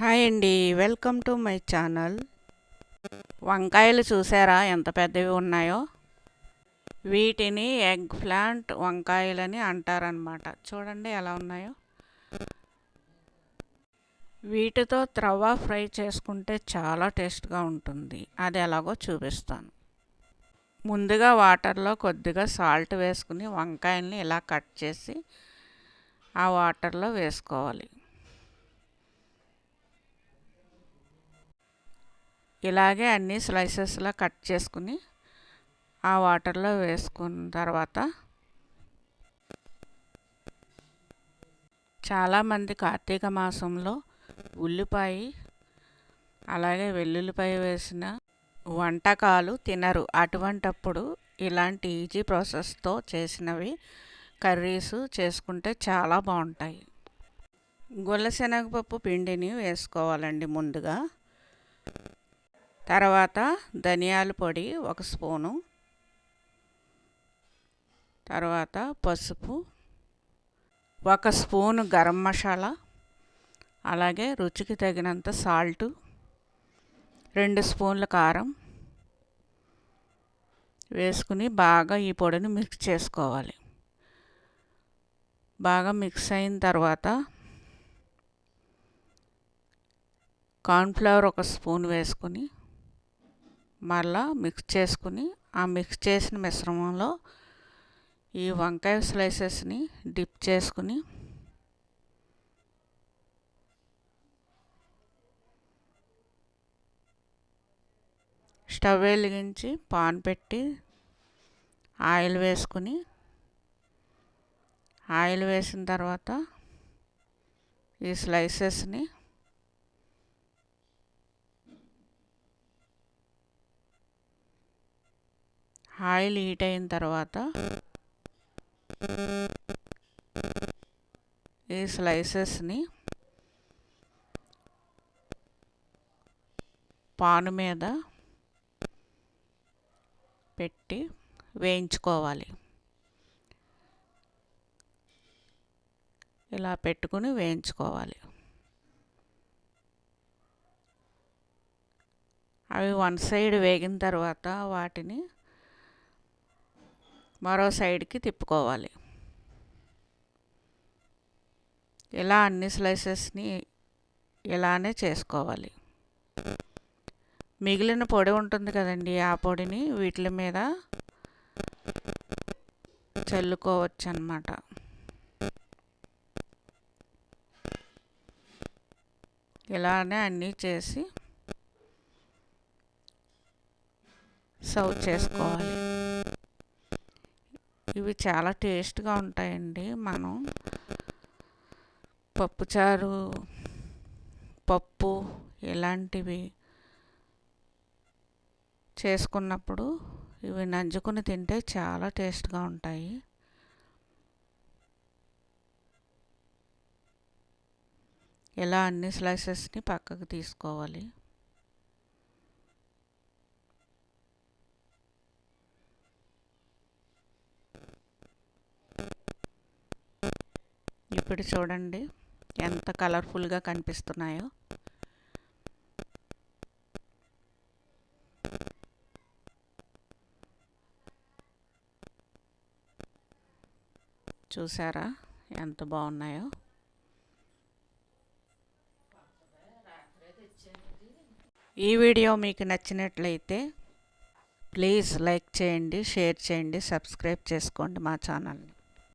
Hi అండి. Welcome to my channel. వంకాయలు చూసారా? ఎంత పెద్దవి ఉన్నాయో. వీటిని ఎగ్ ప్లాంట్ వంకాయలని అంటారనమాట చూడండి ఎలా ఉన్నాయో. వీటితో త్రవ్వ ఫ్రై చేసుకుంటే చాలా టేస్ట్గా ఉంటుంది. అది ఎలాగో చూపిస్తాను. ముందుగా వాటర్లో కొద్దిగా సాల్ట్ వేసుకుని వంకాయల్ని ఇలా కట్ చేసి ఆ వాటర్లో వేసుకోవాలి. ఇలాగే అన్ని స్లైసెస్లా కట్ చేసుకుని ఆ వాటర్లో వేసుకున్న తర్వాత చాలామంది కార్తీక మాసంలో ఉల్లిపాయ అలాగే వెల్లుల్లిపాయ వేసిన వంటకాలు తినరు. అటువంటప్పుడు ఇలాంటి ఈజీ ప్రాసెస్తో చేసినవి కర్రీస్ చేసుకుంటే చాలా బాగుంటాయి. గుల్లశనగపప్పు పిండిని వేసుకోవాలండి ముందుగా. తర్వాత ధనియాల పొడి ఒక స్పూను. తర్వాత పసుపు ఒక స్పూను గరం మసాలా. అలాగే రుచికి తగినంత సాల్టు. రెండు స్పూన్ల కారం వేసుకుని బాగా ఈ పొడిని మిక్స్ చేసుకోవాలి. బాగా మిక్స్ అయిన తర్వాత కార్న్ఫ్లవర్ ఒక స్పూన్ వేసుకుని మళ్ళా మిక్స్ చేసుకుని ఆ మిక్స్ చేసిన మిశ్రమంలో ఈ వంకాయ స్లైసెస్ని డిప్ చేసుకుని స్టవ్ వెలిగించి పాన్ పెట్టి ఆయిల్ వేసుకుని ఆయిల్ వేసిన తర్వాత ఈ స్లైసెస్ని ఆయిల్ హీట్ అయిన తర్వాత ఈ స్లైసెస్ని పాను మీద పెట్టి వేయించుకోవాలి. ఇలా పెట్టుకుని వేయించుకోవాలి. అవి వన్ సైడ్ వేగిన తర్వాత వాటిని మరో సైడ్కి తిప్పుకోవాలి. ఇలా అన్ని స్లైసెస్ని ఇలానే చేసుకోవాలి. మిగిలిన పొడి ఉంటుంది కదండి ఆ పొడిని వీటి మీద చల్లుకోవచ్చు అన్నమాట ఇలానే అన్నీ చేసి సర్వ్ చేసుకోవాలి. ఇవి చాలా టేస్ట్గా ఉంటాయండి మనం. పప్పుచారు పప్పు ఇలాంటివి చేసుకున్నప్పుడు ఇవి నంజుకుని తింటే చాలా టేస్ట్గా ఉంటాయి. ఇలా అన్ని స్లైసెస్ని పక్కకు తీసుకోవాలి. ఇప్పుడు చూడండి ఎంత కలర్ఫుల్గా కనిపిస్తున్నాయో. చూసారా ఎంత బాగున్నాయో. ఈ వీడియో మీకు నచ్చినట్లయితే ప్లీజ్ లైక్ చేయండి షేర్ చేయండి సబ్స్క్రైబ్ చేసుకోండి మా ఛానల్ని.